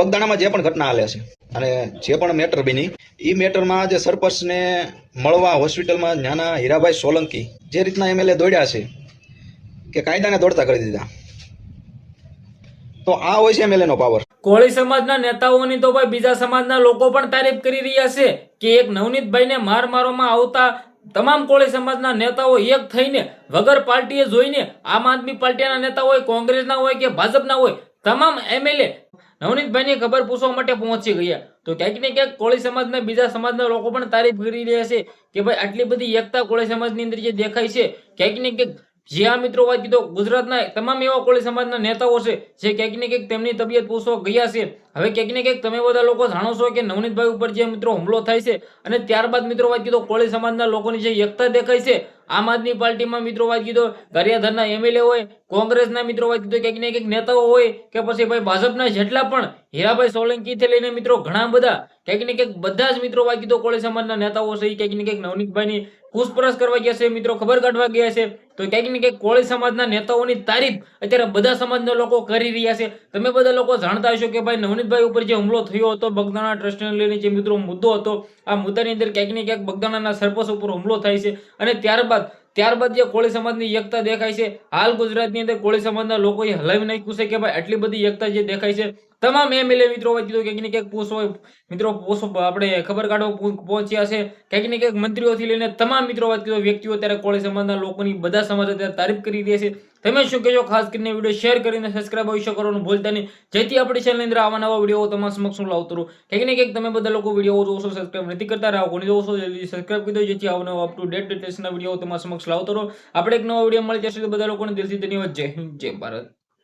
બગદાણામાં જે પણ ઘટના હાલે છે અને જે પણ મેટર બની એ મેટરમાં જે સરપંચને મળવા હોસ્પિટલમાં નાના હીરાભાઈ સોલંકી જે રીતના એમએલએ દોડ્યા છે કે કાયદાને દોડતા કરી દીધા. તો આ હોય છે એમએલએ નો પાવર કોળી સમાજના નેતાઓની તો ભાઈ બીજા સમાજના લોકો પણ તારીફ કરી રહ્યા છે કે એક નવનીતભાઈને માર મારવામાં આવતા તમામ કોળી સમાજના નેતાઓ એક થઈને વગર પાર્ટીએ જોઈને આમ આદમી પાર્ટીના નેતા હોય, કોંગ્રેસના હોય કે ભાજપના હોય, તમામ એમએલએ નવનીતભાઈની ખબર પૂછવા માટે પહોંચી ગયા. તો ક્યાંક ને ક્યાંક કોળી સમાજના બીજા સમાજના લોકો પણ તારીફ કરી રહ્યા છે કે ભાઈ આટલી બધી એકતા કોળી સમાજની અંદર જે દેખાય છે, ક્યાંક ને ક્યાંક આ મિત્રો વાત કીધો, ગુજરાતના તમામ એવા કોળી સમાજના નેતાઓ છે જે ક્યાંક ને ક્યાંક તેમની તબિયત પૂછવા ગયા છે. હવે ક્યાંક ને ક્યાંક તમે બધા લોકો જાણો છો કે નવનીતભાઈ ઉપર જે મિત્રો હુમલો થાય છે અને ત્યારબાદ મિત્રો વાત કીધો કોળી સમાજના લોકોની જે એકતા દેખાય છે આમ આદમી પાર્ટીમાં મિત્રો વાત કીધો, ગરિયાધરના એમએલએ હોય, કોંગ્રેસના મિત્રો વાત કીધો, ક્યાંક ને ક્યાંક નેતાઓ હોય, કે પછી ભાઈ ભાજપના જેટલા પણ હીરાભાઈ સોલંકીથી લઈને મિત્રો ઘણા બધા, ક્યાંક ને ક્યાંક બધા જ મિત્રો વાત કીધો, કોળી સમાજના નેતાઓ છે ક્યાંક ને ક્યાંક નવનીતભાઈની પૂછપરછ કરવા ગયા છે, મિત્રો ખબર કાઢવા ગયા છે. તો ક્યાંક ને ક્યાંક કોળી સમાજના નેતાઓની તારીફ અત્યારે બધા સમાજના લોકો કરી રહ્યા છે. તમે બધા લોકો જાણતા હશો કે ભાઈ નવનીતભાઈ ઉપર જે હુમલો થયો હતો, બગદાણા ટ્રસ્ટને લઈને જે મિત્રો મુદ્દો હતો, આ મુદ્દાની અંદર ક્યાંક ને ક્યાંક બગદાણાના સરપંચ ઉપર હુમલો થાય છે. અને ત્યારબાદ ત્યારબાદ જે કોળી સમાજની એકતા દેખાય છે, હાલ ગુજરાતની અંદર કોળી સમાજના લોકોએ હલાવી નાખ્યું છે કે ભાઈ આટલી બધી એકતા જે દેખાય છે તમામ એમએલએ મિત્રો હોય દીધો ક્યાંક ને ક્યાંક પૂછો મિત્રો પોસ્ટ આપણે ખબર કાઢો પહોં- પહોંચ્યા છે. ક્યાંક ને ક્યાંક મંત્રીઓથી લઈને તમામ મિત્રો વાત કીધું, વ્યક્તિઓ અત્યારે કોળી સમાજના લોકોની બધા સમાજ અત્યારે તારીફ કરી રહ્યા છે. તમે શું કહેજો ખાસ કરીને વીડિયો શેર કરીને સબસ્ક્રાઈબ અવશ્ય કરવાનું ભૂલતા નહીં. જેથી આપણી ચેનલની અંદર આવા નવા વીડિયો તમારા સમક્ષ હું લાવતો રહું. ક્યાંક ને ક્યાંક તમે બધા લોકો વીડિયો જોશો સબસ્ક્રાઇબ નથી કરતા રહો કોની જોશો જલ્દી સબસ્ક્રાઈબ કરી દો જેથી આવનારો અપ ટુ ડેટ ડિટેલ્સના વીડિયો તમારા સમક્ષ લાવતો રહો. આપણે એક નવો વીડિયો મળી જશે તો બધા લોકોને દિલથી ધન્યવાદ. જય હિન્દ, જય ભારત.